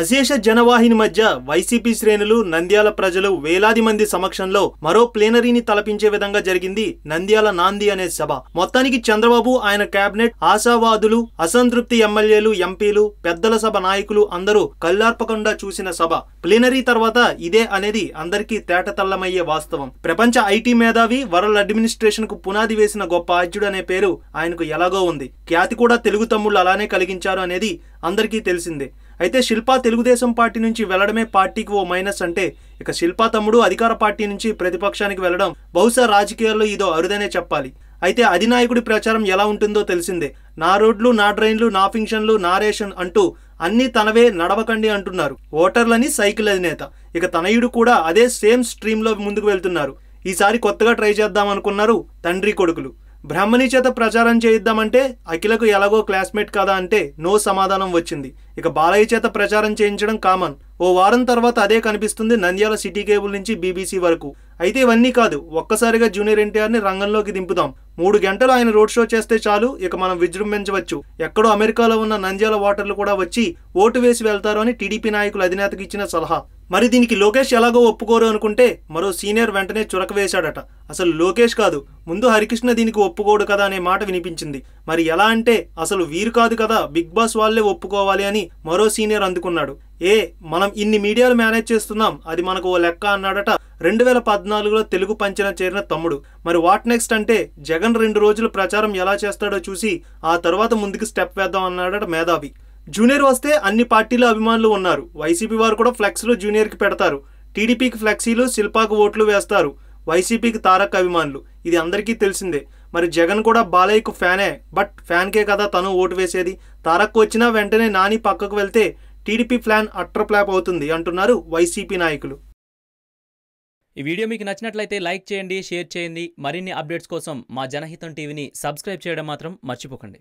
అశేష జనవాహిని మధ్య వైసీపీ శ్రేణులు నంద్యాల ప్రజలు వేలాది మంది సమక్షంలో మరో ప్లేనరీని తలపించే విధంగా జరిగింది నంద్యాల నాంది అనే సభ. మొత్తానికి చంద్రబాబు ఆయన కేబినెట్ ఆశావాదులు అసంతృప్తి ఎమ్మెల్యేలు ఎంపీలు పెద్దల సభ నాయకులు అందరూ కళ్ళార్పకుండా చూసిన సభ. ప్లేనరీ తర్వాత ఇదే అనేది అందరికీ తేటతల్లమయ్యే వాస్తవం. ప్రపంచ ఐటీ మేధావి వరల్డ్ అడ్మినిస్ట్రేషన్కు పునాది వేసిన గొప్ప ఆద్యుడు అనే పేరు ఆయనకు ఎలాగో ఉంది. ఖ్యాతి కూడా తెలుగు తమ్ముళ్ళు అలానే కలిగించారు అనేది అందరికీ తెలిసిందే. అయితే శిల్పా తెలుగుదేశం పార్టీ నుంచి వెళ్ళడమే పార్టీకి ఓ మైనస్ అంటే ఇక శిల్పా తమ్ముడు అధికార పార్టీ నుంచి ప్రతిపక్షానికి వెళ్ళడం బహుశా రాజకీయాల్లో ఇదో అరుదనే చెప్పాలి. అయితే అధినాయకుడి ప్రచారం ఎలా ఉంటుందో తెలిసిందే. నా రోడ్లు నా డ్రైన్లు నా ఫింక్షన్లు నా రేషన్ అంటూ అన్నీ తనవే నడవకండి అంటున్నారు. ఓటర్లని సైకిల్ అధినేత. ఇక తనయుడు కూడా అదే సేమ్ స్ట్రీమ్లో ముందుకు వెళ్తున్నారు. ఈసారి కొత్తగా ట్రై చేద్దాం అనుకున్నారు తండ్రి కొడుకులు. బ్రహ్మని చేత ప్రచారం చేయిద్దామంటే అఖిలకు ఎలాగో క్లాస్మేట్ కదా అంటే నో సమాధానం వచ్చింది. ఇక బాలయ్య చేత ప్రచారం చేయించడం కామన్. ఓ వారం తర్వాత అదే కనిపిస్తుంది నంద్యాల సిటీ కేబుల్ నుంచి బీబీసీ వరకు. అయితే ఇవన్నీ కాదు ఒక్కసారిగా జూనియర్ ఎన్టీఆర్ని రంగంలోకి దింపుదాం. మూడు గంటలు ఆయన రోడ్ షో చేస్తే చాలు ఇక మనం విజృంభించవచ్చు. ఎక్కడో అమెరికాలో ఉన్న నంద్యాల ఓటర్లు కూడా వచ్చి ఓటు వేసి వెళ్తారు అని టీడీపీ నాయకులు అధినేతకు ఇచ్చిన సలహా. మరి దీనికి లోకేష్ ఎలాగో ఒప్పుకోరు అనుకుంటే మరో సీనియర్ వెంటనే చురక వేశాడట. అసలు లోకేష్ కాదు ముందు హరికృష్ణ దీనికి ఒప్పుకోడు కదా అనే మాట వినిపించింది. మరి ఎలా అంటే అసలు వీరు కాదు కదా బిగ్ బాస్ వాళ్ళే ఒప్పుకోవాలి అని మరో సీనియర్ అందుకున్నాడు. ఏ మనం ఇన్ని మీడియాలు మేనేజ్ చేస్తున్నాం అది మనకు ఓ లెక్క అన్నాడట రెండు వేల పద్నాలుగులో తెలుగు పంచన చేరిన తమ్ముడు. మరి వాట్ నెక్స్ట్ అంటే జగన్ రెండు రోజులు ప్రచారం ఎలా చేస్తాడో చూసి ఆ తర్వాత ముందుకు స్టెప్ వేద్దాం అన్నాడట మేధావి. జూనియర్ వస్తే అన్ని పార్టీల అభిమానులు ఉన్నారు. వైసీపీ వారు కూడా ఫ్లెక్స్లు జూనియర్కి పెడతారు. టీడీపీకి ఫ్లెక్సీలు శిల్పాకు ఓట్లు వేస్తారు. వైసీపీకి తారక్ అభిమానులు. ఇది అందరికీ తెలిసిందే. మరి జగన్ కూడా బాలయ్యకు ఫ్యానే. బట్ ఫ్యాన్కే కదా తను ఓటు వేసేది. తారక్ వచ్చినా వెంటనే నాని పక్కకు వెళ్తే టీడీపీ ప్లాన్ అట్ర ప్లాప్ అవుతుంది అంటున్నారు వైసీపీ నాయకులు. ఈ వీడియో మీకు నచ్చినట్లయితే లైక్ చేయండి షేర్ చేయండి. మరిన్ని అప్డేట్స్ కోసం మా జనహితం టీవీని సబ్స్క్రైబ్ చేయడం మాత్రం మర్చిపోకండి.